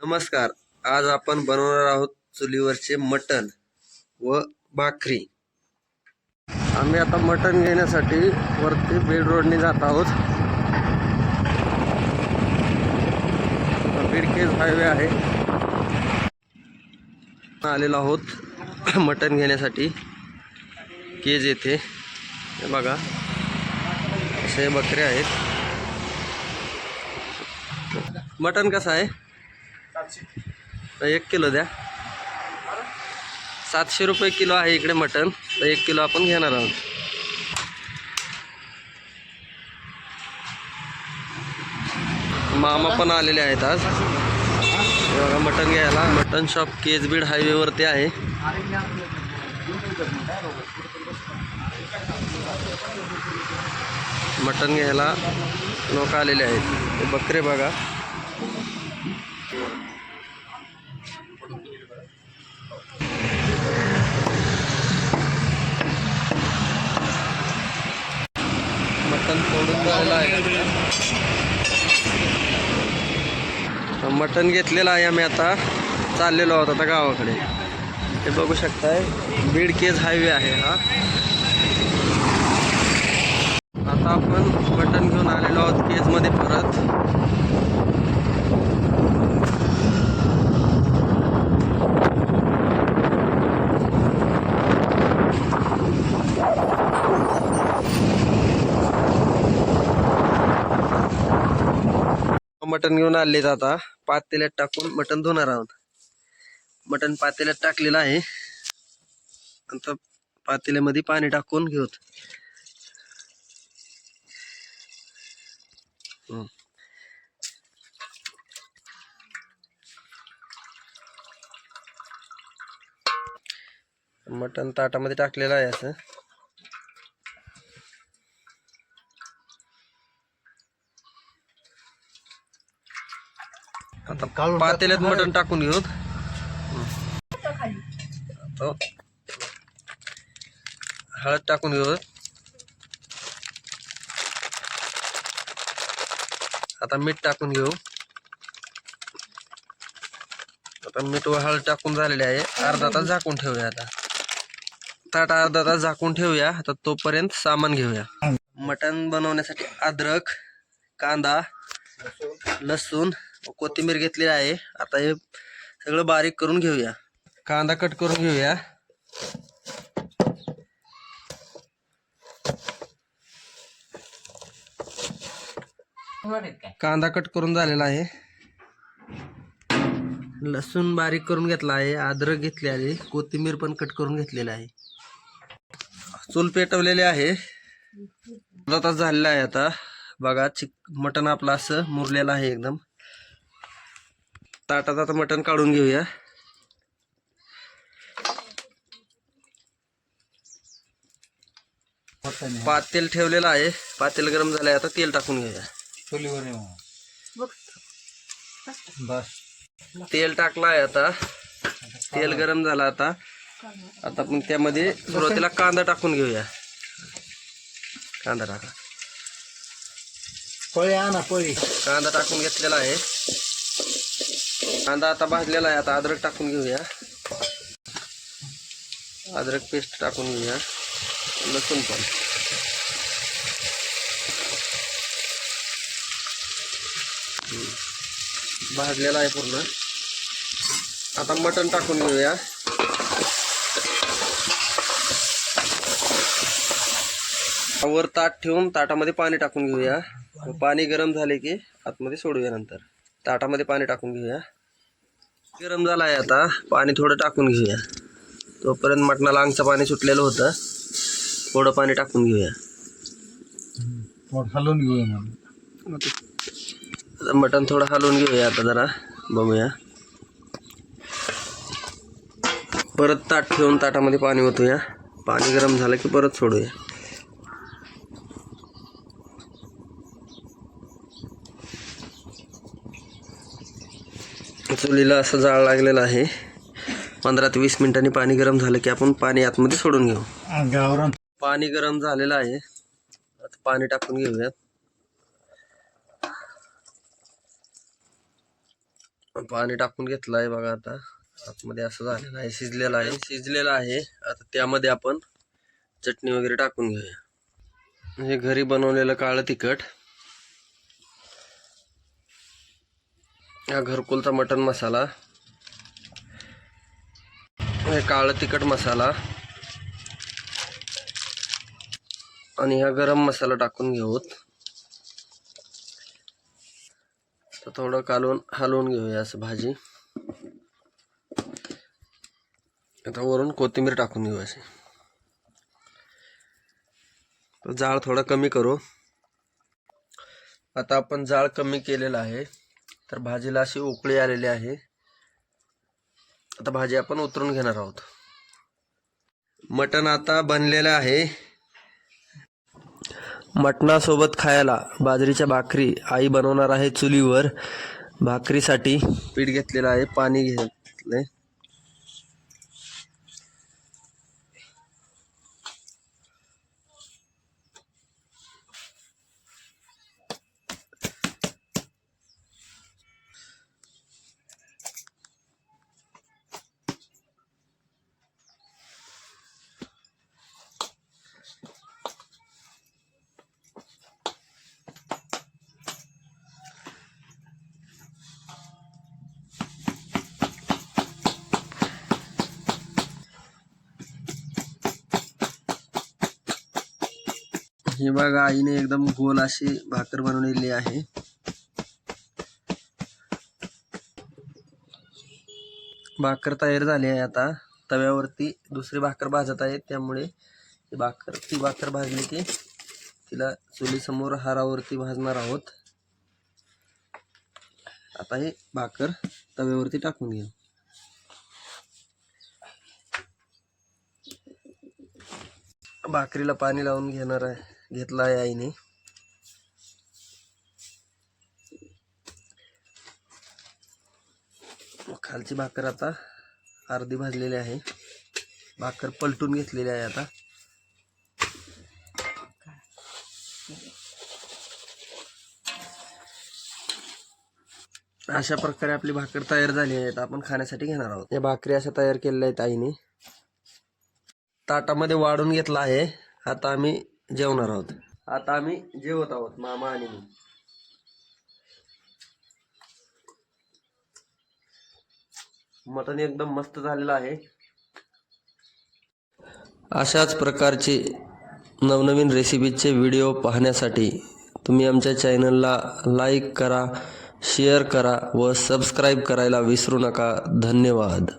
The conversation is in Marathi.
नमस्कार. आज आपण बनवणार आहोत चुलीवरचे मटण व भाकरी. आम्ही आता मटण घेण्यासाठी वरती बीड रोडने जात आहोत. बीड केज हायवे आहे. आलेलो आहोत मटण घेण्यासाठी. केज येथे. हे बघा. असे बकरे आहेत. मटण कसं आहे? एक किलो द्या. सातशे रुपये किलो आहे इकडे मटण. तर एक किलो आपण घेणार आहोत. मामा पण आलेले आहेत आज. बघा मटण घ्यायला. मटण शॉप केज बीड हायवेवरती आहे. मटण घ्यायला लोक आलेले आहेत. बकरे बघा. मटन तोडून झालेलं आहे. मटन घेतलेलं आहे आम्ही आता. चाललेलो आहोत आता गावाकडे. हे बघू शकताय बीड केज हायवे आहे हा. आता आपण मटन घेऊन आलेलो आहोत केजमध्ये परत. मटण घेऊन आलेत आता. पातेल्यात टाकून मटण धुणार आहोत. मटण पातेल्यात टाकलेलं आहे. आता पातेल्यामध्ये पाणी टाकून घेऊत. मटण ताटामध्ये टाकलेलं आहे असं. पातेल्यात मटण टाकून घेऊ. हो. हळद टाकून घेऊ. आता मीठ टाकून घेऊ. आता मीठ व हळद टाकून झालेले आहे. अर्धा तास झाकून ठेवूया आता. ताट अर्धा तास झाकून ठेवूया. आता तोपर्यंत सामान घेऊया. मटण बनवण्यासाठी अद्रक कांदा लसूण कोथिंबीर घेतलेली आहे. आता हे सगळं बारीक करून घेऊया. कांदा कट करून घेऊया. कांदा कट करून झालेला आहे. लसूण बारीक करून घेतला आहे. अद्रक घेतली आहे. कोथिंबीर पण कट करून घेतलेली आहे. चूल पेटवलेले आहे. तास झालेला आहे आता. बघा चिक मटण आपलं असं मुरलेलं आहे एकदम. ताटात आता मटण काढून घेऊया. पातेल ठेवलेलं आहे. पातेल गरम झालंय आता तेल टाकून घेऊया. बस. तेल टाकलं आहे आता. तेल गरम झालं आता. आता आपण त्यामध्ये सुरुवातीला कांदा टाकून घेऊया. कांदा टाका. पळी आणा पळी. कांदा टाकून घेतलेला आहे. कांदा आता भाजलेला आहे. आता अद्रक टाकून घेऊया. अद्रक पेस्ट टाकून घेऊया. लसूण पण. भाजलेला आहे पूर्ण. आता मटण टाकून घेऊया. वर ताट ठेवून ताटामध्ये पाणी टाकून घेऊया. पाणी गरम झाले की आतमध्ये सोडूया नंतर. ताटामध्ये पाणी टाकून घेऊया. गरम झालं आहे आता. पाणी थोडं टाकून घेऊया. तोपर्यंत मटणाला अंगचं पाणी सुटलेलं होतं. थोडं पाणी टाकून घेऊया. हलवून घेऊया मटण थोडं हलवून घेऊया आता जरा. बघूया. परत ताट ठेवून ताटामध्ये पाणी ओतूया. पाणी गरम झालं की परत सोडूया. चुलीला असं जाळ लागलेलं आहे. पंधरा ते वीस मिनिटांनी पाणी गरम झालं की आपण पाणी आतमध्ये सोडून घेऊ. गावरान. पाणी गरम झालेलं आहे. आता पाणी टाकून घेऊयात. पाणी टाकून घेतलं आहे बघा आता. आतमध्ये असं झालेलं आहे शिजलेलं आहे. शिजलेलं आहे. आता त्यामध्ये आपण चटणी वगैरे टाकून घेऊया. हे घरी बनवलेलं काळं तिखट. हा घरकुलचा मटन मसाला. हे काळं तिखट मसाला. आणि हा गरम मसाला टाकून घेऊत. तर थोडं कालून हलवून घेऊया असं भाजी. आता वरून कोथिंबीर टाकून घेऊ अशी. जाळ थोडा कमी करू. आता आपण जाळ कमी केलेला आहे. तर भाजीला अशी उकळी आलेली आहे. आता भाजी आपण उतरून घेणार आहोत. मटण आता बनलेलं आहे. मटणासोबत खायला बाजरीच्या भाकरी आई बनवणार आहे चुलीवर. भाकरीसाठी पीठ घेतलेलं आहे पाणी घेतलंय. ही बघा आईने एकदम गोल अशी भाकर बनवलेली आहे. भाकर तयार झाली आहे आता. तव्यावरती दुसरी भाकर भाजत आहे त्यामुळे भाकर ती भाकर भाजली की तिला चुलीसमोर हारावरती भाजणार आहोत. आता ही भाकर तव्यावरती टाकून घेऊ. भाकरीला पाणी लावून घेणार आहे. घेतला आहे आईने. खालची भाकर आता अर्धी भाजलेली आहे. भाकर पलटून घेतलेली आहे आता. अशा प्रकारे आपली भाकर तयार झाली आहे. आपण खाण्यासाठी घेणार आहोत. या भाकरी अशा तयार केलेल्या आहेत आईने. ताटामध्ये वाढून घेतला आहे. आता आम्ही जेवणार आहोत. आता आम्ही जेवत आहोत मामा आणि मी. मटण एकदम मस्त झालेलं आहे. अशाच प्रकारचे नवनवीन रेसिपीचे व्हिडिओ पाहण्यासाठी तुम्ही आमच्या चॅनलला लाईक करा शेअर करा व सबस्क्राईब करायला विसरू नका. धन्यवाद.